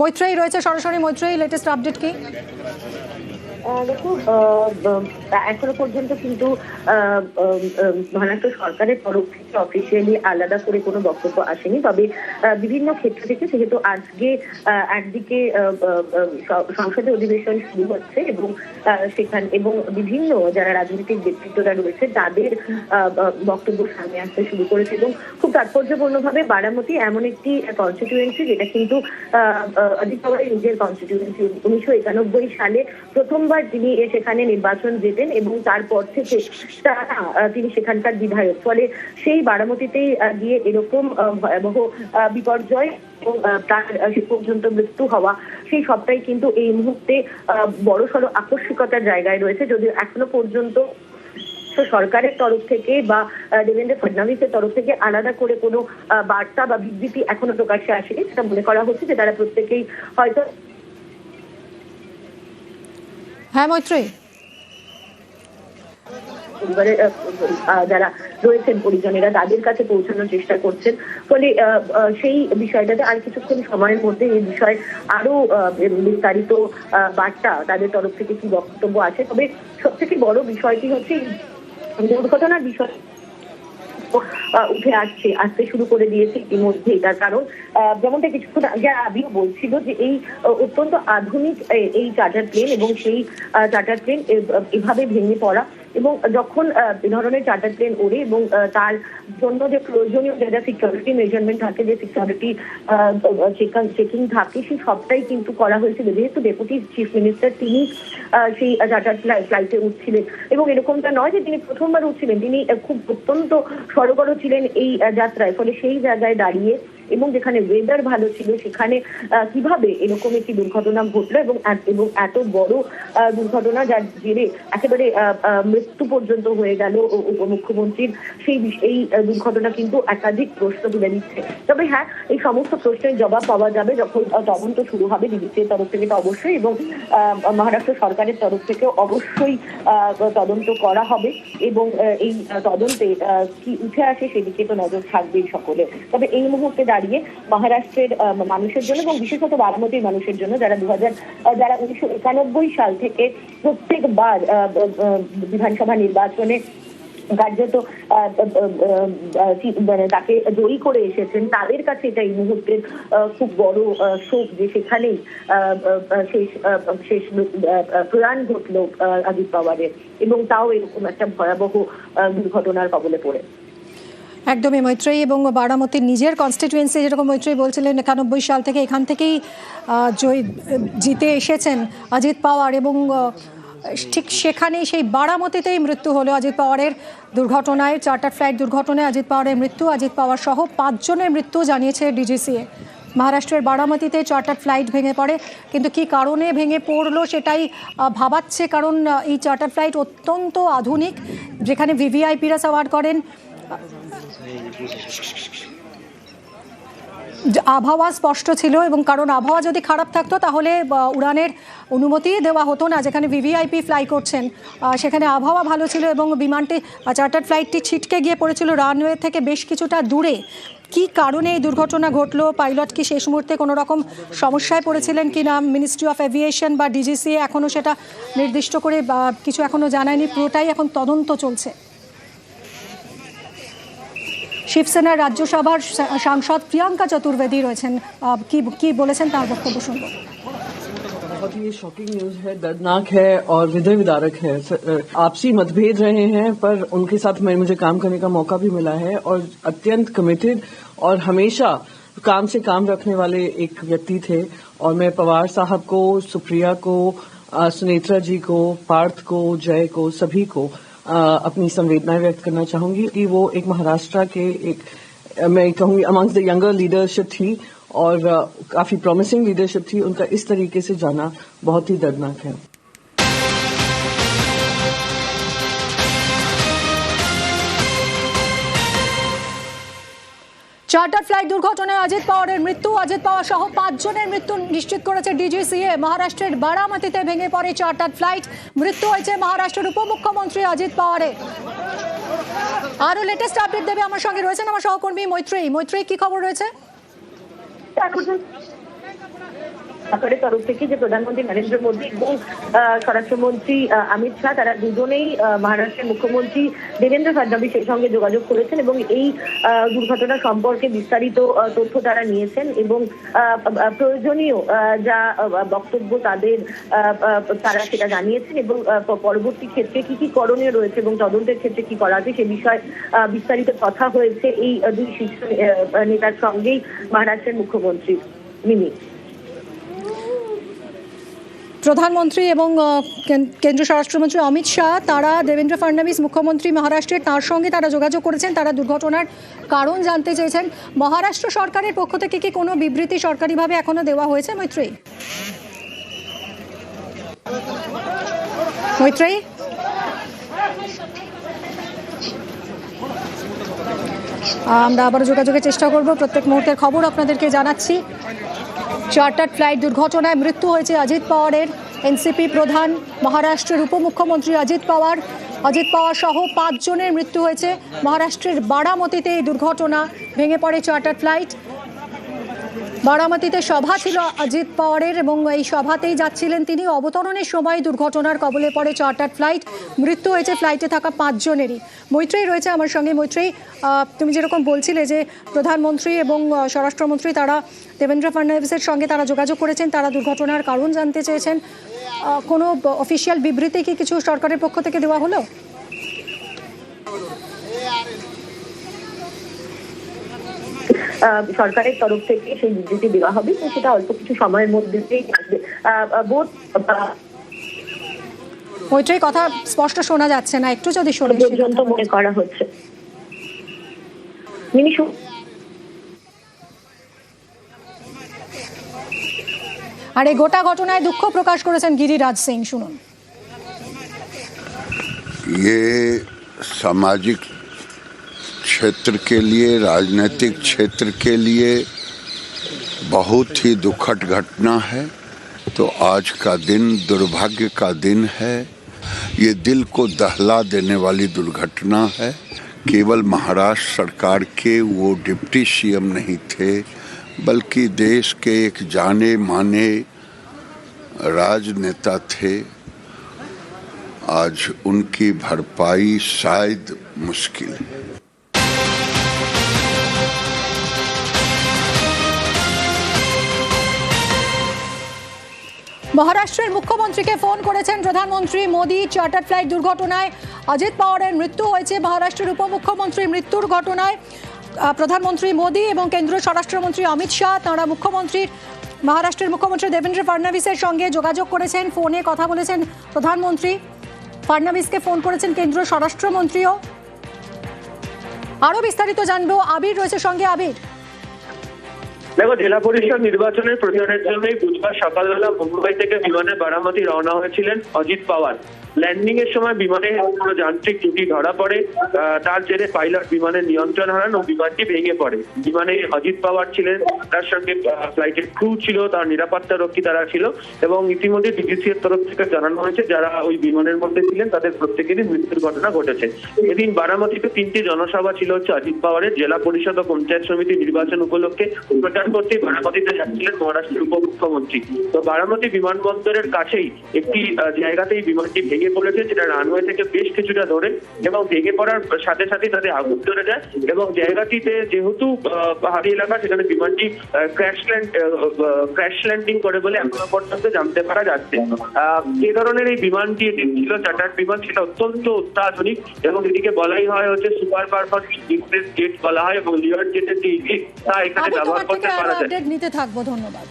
মৈত্রেয়ী রয়েছে সরাসরি Maitreyi latest update কি? ব- এখনও পর্যন্ত কিন্তু সরকারের তরফ থেকে অফিসিয়ালি আলাদা করে কোনো বক্তব্য আসেনি। তবে বিভিন্ন ক্ষেত্র থেকে আজকে একদিকে সংসদে অধিবেশন শুরু হচ্ছে এবং এবং বিভিন্ন যারা রাজনৈতিক ব্যক্তিত্বরা রয়েছে, তাদের বক্তব্য সামনে আসতে শুরু করেছে এবং খুব তাৎপর্যপূর্ণভাবে বারামতি এমন একটি কনস্টিটিউয়েন্সি যেটা কিন্তু অজিত পাওয়ারের নিজের কনস্টিটিউয়েন্সি উনিশশো একানব্বই সালে প্রথমবার তিনি সেখানে নির্বাচন যেতেন এবং তারপর থেকে তারা তিনি সেখানকার বিধায়ক। ফলে সেই বারামতিতেই গিয়ে এরকম ভয়াবহ বিপর্যয় তার শেষ পর্যন্ত মৃত্যু হওয়া সেই সবটাই কিন্তু এই মুহূর্তে আহ, বড়সড় আকস্মিকতার জায়গায় রয়েছে। যদিও এখনও পর্যন্ত সরকারের তরফ থেকে বা দেবেন্দ্র ফডনবিসের তরফ থেকে আলাদা করে কোনো বার্তা বা বিবৃতি এখনও প্রকাশ্যে আসেনি। সেটা মনে করা হচ্ছে যে তারা প্রত্যেকেই হয়তো হ্যাঁ মৈত্রী পরিবারের যারা রয়েছেন পরিজনেরা, তাদের কাছে পৌঁছানোর চেষ্টা করছেন। ফলে সেই বিষয়টাতে আর কিছুক্ষণ সময়ের মধ্যে এই বিষয়ে আরও বিস্তারিত বার্তা তাদের তরফ থেকে কি বক্তব্য আছে। তবে সব থেকে বড় বিষয়টি হচ্ছে দুর্ঘটনার বিষয় উঠে আসছে, আসতে শুরু করে দিয়েছে ইতিমধ্যেই তার কারণ যেমনটা কিছুক্ষণ আগে আবিও বলছিল যে এই অত্যন্ত আধুনিক এই চার্টার প্লেন এবং সেই চার্টার প্লেন এভাবে ভেঙে পড়া এবং যখন এ ধরনের চার্টার প্লেন ওড়ে এবং তার জন্য যে প্রয়োজনীয় যে সিকিউরিটি মেজারমেন্ট থাকে, যে সিকিউরিটি চেকিং থাকে সেই সবটাই কিন্তু করা হয়েছিল। যেহেতু ডেপুটি চিফ মিনিস্টার তিনি সেই চার্টার ফ্লাইটে উঠছিলেন। এবং এরকমটা নয় যে তিনি প্রথমবার উঠছিলেন। তিনি খুব অত্যন্ত সড়গড় ছিলেন এই যাত্রায়। ফলে সেই জায়গায় দাঁড়িয়ে এবং যেখানে ওয়েদার ভালো ছিল, সেখানে কীভাবে এরকম একটি দুর্ঘটনা ঘটলো এবং এবং এত বড় দুর্ঘটনা যার জেরে একেবারে মৃত্যু পর্যন্ত হয়ে গেল উপমুখ্যমন্ত্রীর সেই এই দুর্ঘটনা কিন্তু একাধিক প্রশ্ন তুলে দিচ্ছে। তবে হ্যাঁ এই সমস্ত প্রশ্নের জবাব পাওয়া যাবে যখন তদন্ত শুরু হবে বিবিসির তরফ থেকে তো অবশ্যই এবং মহারাষ্ট্র সরকারের তরফ থেকে অবশ্যই তদন্ত করা হবে এবং এই তদন্তে কি উঠে আসে সেদিকে তো নজর থাকবেই সকলে তবে এই মুহূর্তে দাঁড়িয়ে মহারাষ্ট্রের মানুষের জন্য এবং বিশেষত বারামতির মানুষের জন্য যারা দু হাজার যারা উনিশশো একানব্বই সাল থেকে প্রত্যেকবার বিধানসভা নির্বাচনে কার্যত মানে তাকে জয়ী করে এসেছেন, তাদের কাছে এটা এই মুহূর্তের খুব বড় শোক যে সেখানেই শেষ শেষ প্রয়াণ ঘটল অজিত পাওয়ারের এবং তাও এরকম একটা ভয়াবহ দুর্ঘটনার কবলে পড়ে। একদমই মৈত্রেয়ী এবং বারামতির নিজের কনস্টিটিউয়েন্সি যেরকম মৈত্রেয়ী বলছিলেন, একানব্বই সাল থেকে এখান থেকেই জয়ী, জিতে এসেছেন অজিত পাওয়ার এবং ঠিক সেখানেই সেই বারামতিতেই মৃত্যু হলো অজিত পাওয়ারের দুর্ঘটনায় চার্টার ফ্লাইট দুর্ঘটনায় অজিত পাওয়ারের মৃত্যু, অজিত পাওয়ার সহ পাঁচজনের মৃত্যু জানিয়েছে ডিজিসিএ মহারাষ্ট্রের বারামতিতে চার্টার ফ্লাইট ভেঙে পড়ে, কিন্তু কি কারণে ভেঙে পড়ল সেটাই ভাবাচ্ছে কারণ এই চার্টার ফ্লাইট অত্যন্ত আধুনিক, যেখানে ভিভিআইপিরা সাওয়ার করেন। আবহাওয়া স্পষ্ট ছিল এবং কারণ আবহাওয়া যদি খারাপ থাকতো তাহলে উড়ানের অনুমতি দেওয়া হতো না যেখানে ভিভিআইপি ফ্লাই করছেন। সেখানে আবহাওয়া ভালো ছিল এবং বিমানটি চার্টার ফ্লাইটটি ছিটকে গিয়ে পড়েছিল রানওয়ে থেকে বেশ কিছুটা দূরে। কি কারণে এই দুর্ঘটনা ঘটলো? পাইলট কি শেষ মুহূর্তে কোনো রকম সমস্যায় পড়েছিলেন কি না মিনিস্ট্রি অফ এভিয়েশন বা ডিজিসি এখনও সেটা নির্দিষ্ট করে বা, কিছু এখনও জানায়নি? পুরোটাই এখন তদন্ত চলছে। শিবসেনার রাজ্যসভার সা- সাংসদ প্রিয়াঙ্কা চতুর্বেদী রয়েছেন আহ, কি কি বলেছেন তার বক্তব্য শুনবো बहुत ही शॉकिंग न्यूज है दर्दनाक है और हृदय विदारक है स- आपसी मतभेद रहे हैं पर उनके साथ मैं मुझे काम करने का मौका भी मिला है और अत्यंत कमिटेड और हमेशा काम से काम रखने वाले एक व्यक्ति थे और मैं पवार साहब को सुप्रिया को अ, सुनेत्रा जी को पार्थ को जय को सभी को अ, अपनी संवेदनाएँ व्यक्त करना चाहूँगी कि वो एक महाराष्ट्र के एक मैं कहूँगी अमंग्स द यंगर लीडरशिप थी और काफ़ी प्रॉमिसिंग लीडरशिप थी। उनका इस तरीके से जाना बहुत ही दर्दनाक है। চার্টার ফ্লাইট দুর্ঘটনায় অজিত পাওয়ারের মৃত্যু। অজিত পাওয়ার সহ পাঁচজনের মৃত্যু নিশ্চিত করেছে ডিজিসিএ মহারাষ্ট্রের বারামতিতে ভেঙে পড়ে চার্টার ফ্লাইট মৃত্যু হয়েছে মহারাষ্ট্রের উপমুখ্যমন্ত্রী অজিত পাওয়ারে। আরও লেটেস্ট আপডেট দেবে আমার সঙ্গে রয়েছেন আমার সহকর্মী মৈত্রী মৈত্রী কি খবর রয়েছে? সরকারের তরফ থেকে যে প্রধানমন্ত্রী নরেন্দ্র মোদী এবং স্বরাষ্ট্রমন্ত্রী অমিত শাহ, তারা দুজনেই মহারাষ্ট্রের মুখ্যমন্ত্রী দেবেন্দ্র ফডনবিসের সঙ্গে যোগাযোগ করেছেন এবং এই দুর্ঘটনা সম্পর্কে বিস্তারিত তথ্য তারা নিয়েছেন এবং প্রয়োজনীয় যা বক্তব্য তাদের তারা সেটা জানিয়েছেন এবং পরবর্তী ক্ষেত্রে কি কি করণীয় রয়েছে এবং তদন্তের ক্ষেত্রে কি করা আছে সে বিষয়ে বিস্তারিত কথা হয়েছে এই দুই শীর্ষ নেতার সঙ্গেই মহারাষ্ট্রের মুখ্যমন্ত্রী মিনি প্রধানমন্ত্রী এবং কেন্দ্রীয় স্বরাষ্ট্রমন্ত্রী অমিত শাহ, তারা দেবেন্দ্র ফডনবিস, মুখ্যমন্ত্রী মহারাষ্ট্রের তার সঙ্গে তারা যোগাযোগ করেছেন, তারা দুর্ঘটনার কারণ জানতে চেয়েছেন। মহারাষ্ট্র সরকারের পক্ষ থেকে কি কোনো বিবৃতি সরকারিভাবে এখনও দেওয়া হয়েছে মৈত্রী মৈত্রী আমরা আবারও যোগাযোগের চেষ্টা করব। প্রত্যেক মুহূর্তের খবর আপনাদেরকে জানাচ্ছি। চার্টার ফ্লাইট দুর্ঘটনায় মৃত্যু হয়েছে অজিত পাওয়ারের। এনসিপি প্রধান, মহারাষ্ট্রের উপমুখ্যমন্ত্রী অজিত পাওয়ার। অজিত পাওয়ার সহ পাঁচজনের মৃত্যু হয়েছে। মহারাষ্ট্রের বারামতিতে এই দুর্ঘটনা ভেঙে পড়ে চার্টার ফ্লাইট। বারামতিতে সভা ছিল অজিত পাওয়ারের এবং এই সভাতেই যাচ্ছিলেন তিনি। অবতরণের সময় দুর্ঘটনার কবলে পড়ে চার্টার ফ্লাইট, মৃত্যু হয়েছে ফ্লাইটে থাকা পাঁচজনেরই। মৈত্রেই রয়েছে আমার সঙ্গে। মৈত্রেই তুমি যেরকম বলছিলে যে প্রধানমন্ত্রী এবং স্বরাষ্ট্রমন্ত্রী তারা, দেবেন্দ্র ফডনবিসের সঙ্গে তারা যোগাযোগ করেছেন, তারা দুর্ঘটনার কারণ জানতে চেয়েছেন। কোনো অফিসিয়াল বিবৃতি কি কিছু সরকারের পক্ষ থেকে দেওয়া হলো? সরকারের তরফ থেকে সেই বিবৃতি দেওয়া হবে তো সেটা অল্প কিছু সময়ের মধ্যেই আসবে আহ, আহ, বোধ আহ, মৈত্রেই কথা স্পষ্ট শোনা যাচ্ছে না একটু যদি শোনে পর্যন্ত মনে করা হচ্ছে মিনি শু- আর এই গোটা ঘটনায় দুঃখ প্রকাশ করেছেন গিরিরাজ সিং শুনুন ये सामाजिक क्षेत्र के लिए, राजनीतिक क्षेत्र के लिए बहुत ही दुखद घटना है। तो आज का दिन, दुर्भाग्य का दिन है। ये दिल को दहला देने वाली दुर्घटना है। केवल महाराष्ट्र सरकार के वो डिप्टी सीएम नहीं थे, बल्कि देश के एक जाने माने राजनेता थे। आज उनकी भरपाई शायद मुश्किल है। মহারাষ্ট্রের মুখ্যমন্ত্রীকে ফোন করেছেন প্রধানমন্ত্রী মোদী। চার্টার ফ্লাইট দুর্ঘটনায় অজিত পাওয়ারের মৃত্যু হয়েছে। মহারাষ্ট্রের উপমুখ্যমন্ত্রীর মৃত্যুর ঘটনায় প্রধানমন্ত্রী মোদী এবং কেন্দ্রীয় স্বরাষ্ট্রমন্ত্রী অমিত শাহ, তাঁরা মুখ্যমন্ত্রীর মহারাষ্ট্রের মুখ্যমন্ত্রী দেবেন্দ্র ফডনবিসের সঙ্গে যোগাযোগ করেছেন, ফোনে কথা বলেছেন প্রধানমন্ত্রী। ফডনবিসকে ফোন করেছেন কেন্দ্রীয় স্বরাষ্ট্রমন্ত্রীও। আরও বিস্তারিত জানব, আবির রয়েছে সঙ্গে আবির। দেখো, জেলা পরিষদ নির্বাচনের প্রচারের জন্যই বুধবার সকালবেলা মুম্বাই থেকে বিমানে বারামতি রওনা হয়েছিলেন অজিত পাওয়ার। ল্যান্ডিং এর সময় বিমানে কোনো যান্ত্রিক ত্রুটি ধরা পড়ে তার জেরে পাইলট বিমানের নিয়ন্ত্রণ হারান ও বিমানটি ভেঙে পড়ে। বিমানে অজিত পাওয়ার ছিলেন, তার সঙ্গে ফ্লাইটের ক্রু ছিল, তার নিরাপত্তা রক্ষী তারা ছিল এবং ইতিমধ্যে ডিজিসি এর তরফ থেকে জানানো হয়েছে, যারা ওই বিমানের মধ্যে ছিলেন, তাদের প্রত্যেকেরই মৃত্যুর ঘটনা ঘটেছে। এদিন বারামতিতে তিনটি জনসভা ছিল হচ্ছে অজিত পাওয়ারের, জেলা পরিষদ ও পঞ্চায়েত সমিতি নির্বাচন উপলক্ষে প্রচার করতে বারামতিতে যাচ্ছিলেন মহারাষ্ট্রের উপমুখ্যমন্ত্রী। তো বারামতি বিমানবন্দরের কাছেই একটি জায়গাতেই বিমানটি ভেঙে পড়েছে যেটা রানওয়ে থেকে বেশ কিছুটা ধরে এবং ভেঙে পড়ার সাথে সাথে তাদের আগুন ধরে যায় এবং জায়গাটিতে যেহেতু পাহাড়ি এলাকা সেখানে বিমানটি ক্র্যাশ ল্যান্ড ক্র্যাশ ল্যান্ডিং করে বলে এখনও পর্যন্ত জানতে পারা যাচ্ছে। আহ, যে ধরনের এই বিমানটি ছিল চার্টার বিমান সেটা অত্যন্ত অত্যাধুনিক এবং এটিকে বলাই হয় হচ্ছে সুপার পারফরমেন্স বিজনেস জেট বলা হয় এবং লিওর জেটের যে তা এখানে ব্যবহার করতে পারা যায়। নিতে থাকব ধন্যবাদ।